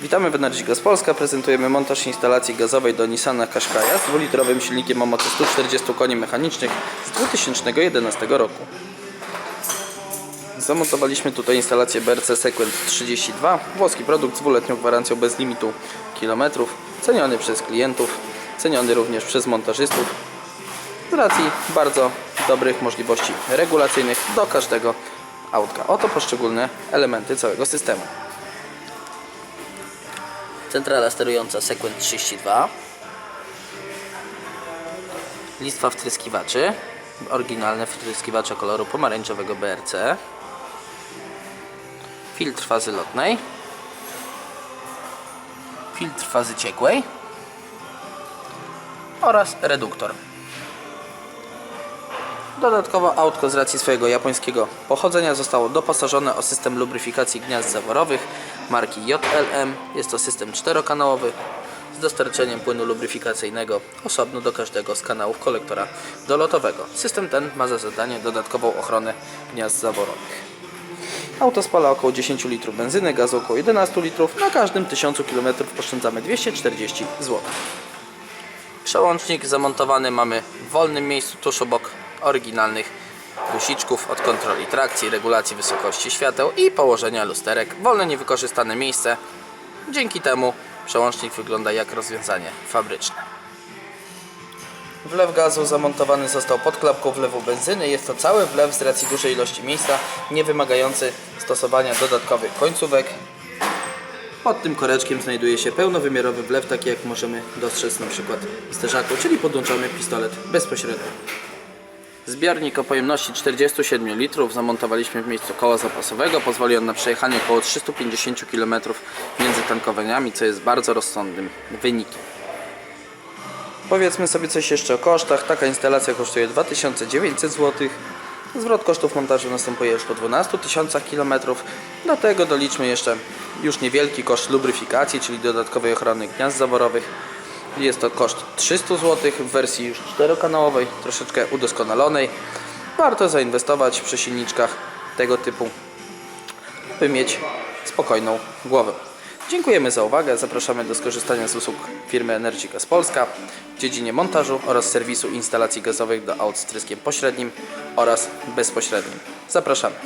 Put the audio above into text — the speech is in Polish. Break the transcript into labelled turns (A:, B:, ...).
A: Witamy w Energy Gas Polska. Prezentujemy montaż instalacji gazowej do Nissana Qashqai'a z dwulitrowym silnikiem o mocy 140 koni mechanicznych z 2011 roku. Zamontowaliśmy tutaj instalację BRC Sequent 32, włoski produkt z dwuletnią gwarancją bez limitu kilometrów, ceniony przez klientów, ceniony również przez montażystów z racji bardzo dobrych możliwości regulacyjnych do każdego autka. Oto poszczególne elementy całego systemu.
B: Centrala sterująca Sequent 32 Listwa wtryskiwaczy. Oryginalne wtryskiwacze koloru pomarańczowego BRC Filtr fazy lotnej. Filtr fazy ciekłej. Oraz reduktor.
A: Dodatkowo autko z racji swojego japońskiego pochodzenia zostało doposażone o system lubryfikacji gniazd zaworowych marki JLM. Jest to system czterokanałowy z dostarczeniem płynu lubryfikacyjnego osobno do każdego z kanałów kolektora dolotowego. System ten ma za zadanie dodatkową ochronę gniazd zaworowych. Auto spala około 10 litrów benzyny, gazu około 11 litrów. Na każdym 1000 km oszczędzamy 240 zł.
B: Przełącznik zamontowany mamy w wolnym miejscu tuż obok oryginalnych guziczków od kontroli trakcji, regulacji wysokości świateł i położenia lusterek. Wolne niewykorzystane miejsce. Dzięki temu przełącznik wygląda jak rozwiązanie fabryczne.
A: Wlew gazu zamontowany został pod klapką wlewu benzyny. Jest to cały wlew z racji dużej ilości miejsca, nie wymagający stosowania dodatkowych końcówek. Pod tym koreczkiem znajduje się pełnowymiarowy wlew, taki jak możemy dostrzec na przykład w zderzaku, czyli podłączamy pistolet bezpośrednio. Zbiornik o pojemności 47 litrów zamontowaliśmy w miejscu koła zapasowego. Pozwoli on na przejechanie około 350 km między tankowaniami, co jest bardzo rozsądnym wynikiem. Powiedzmy sobie coś jeszcze o kosztach. Taka instalacja kosztuje 2900 zł. Zwrot kosztów montażu następuje już po 12 tysiącach km. Do tego doliczmy jeszcze już niewielki koszt lubryfikacji, czyli dodatkowej ochrony gniazd zaworowych. Jest to koszt 300 zł w wersji już czterokanałowej, troszeczkę udoskonalonej. Warto zainwestować przy silniczkach tego typu, by mieć spokojną głowę. Dziękujemy za uwagę. Zapraszamy do skorzystania z usług firmy Energy Gas Polska w dziedzinie montażu oraz serwisu instalacji gazowych do aut z tryskiem pośrednim oraz bezpośrednim. Zapraszamy.